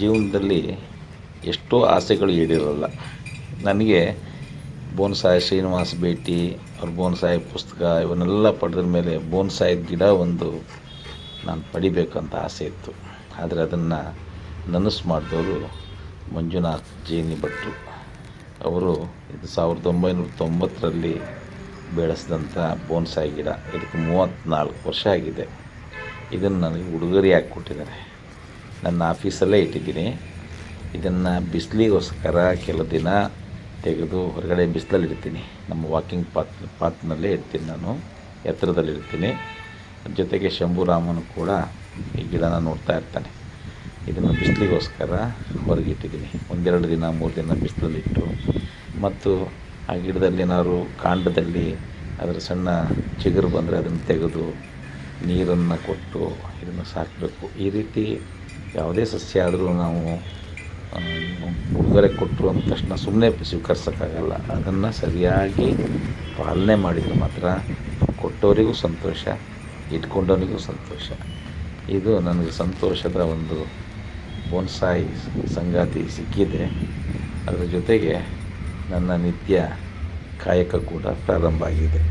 ಜೀವನದಲ್ಲಿ ಎಷ್ಟೋ ಆಸೆಗಳು ಈಡೇರಲ್ಲ. ನನಗೆ ಬೋನ್ಸಾಯ್ ಶ್ರೀನಿವಾಸ್ ಭೇಟಿ, ಅವ್ರ ಬೋನ್ಸಾಯ್ ಪುಸ್ತಕ ಇವನ್ನೆಲ್ಲ ಪಡೆದ ಮೇಲೆ ಬೋನ್ಸಾಯ್ ಗಿಡ ಒಂದು ನಾನು ಪಡಿಬೇಕಂತ ಆಸೆ ಇತ್ತು. ಆದರೆ ಅದನ್ನು ನನಸು ಮಾಡಿದವರು ಮಂಜುನಾಥ್ ಜೇನಿ ಭಟ್ರು. ಅವರು ಇದು ಸಾವಿರದ ಒಂಬೈನೂರ ತೊಂಬತ್ತರಲ್ಲಿ ಬೆಳೆಸಿದಂಥ ಬೋನ್ಸಾಯ್ ಗಿಡ. ಇದಕ್ಕೆ ಮೂವತ್ತ್ನಾಲ್ಕು ವರ್ಷ ಆಗಿದೆ. ಇದನ್ನು ನನಗೆ ಉಡುಗೊರೆಯಾಗಿ ಕೊಟ್ಟಿದ್ದಾರೆ. ನನ್ನ ಆಫೀಸಲ್ಲೇ ಇಟ್ಟಿದ್ದೀನಿ. ಇದನ್ನು ಬಿಸಿಲಿಗೋಸ್ಕರ ಕೆಲ ದಿನ ತೆಗೆದು ಹೊರಗಡೆ ಬಿಸಿಲಲ್ಲಿ ಇಡ್ತೀನಿ ನಮ್ಮ ವಾಕಿಂಗ್ ಪಾತ್ ಪಾತ್ನಲ್ಲೇ ಇಡ್ತೀನಿ ನಾನು. ಎತ್ತರದಲ್ಲಿರ್ತೀನಿ ಜೊತೆಗೆ ಶಂಭುರಾಮನು ಕೂಡ ಈ ಗಿಡನ ನೋಡ್ತಾ ಇರ್ತಾನೆ. ಇದನ್ನು ಬಿಸಿಲಿಗೋಸ್ಕರ ಹೊರಗಿಟ್ಟಿದ್ದೀನಿ. ಒಂದೆರಡು ದಿನ, ಮೂರು ದಿನ ಬಿಸಿಲಲ್ಲಿಟ್ಟು, ಮತ್ತು ಆ ಗಿಡದಲ್ಲಿ ಏನಾದ್ರು ಕಾಂಡದಲ್ಲಿ ಅದರ ಸಣ್ಣ ಚಿಗುರು ಬಂದರೆ ಅದನ್ನು ತೆಗೆದು ನೀರನ್ನು ಕೊಟ್ಟು ಇದನ್ನು ಸಾಕಬೇಕು. ಈ ರೀತಿ ಯಾವುದೇ ಸಸ್ಯ ಆದರೂ ನಾವು ಉಡುಗೊರೆ ಕೊಟ್ಟರು ಅಂದ ತಕ್ಷಣ ಸುಮ್ಮನೆ ಸ್ವೀಕರಿಸೋಕ್ಕಾಗಲ್ಲ. ಅದನ್ನು ಸರಿಯಾಗಿ ಪಾಲನೆ ಮಾಡಿದರೆ ಮಾತ್ರ ಕೊಟ್ಟವರಿಗೂ ಸಂತೋಷ ಇಟ್ಕೊಂಡವನಿಗೂ ಸಂತೋಷ. ಇದು ನನಗೆ ಸಂತೋಷದ ಒಂದು ಬೋನ್ಸಾಯಿ ಸಂಗಾತಿ ಸಿಕ್ಕಿದೆ. ಅದರ ಜೊತೆಗೆ ನನ್ನ ನಿತ್ಯ ಕಾಯಕ ಕೂಡ ಪ್ರಾರಂಭ ಆಗಿದೆ.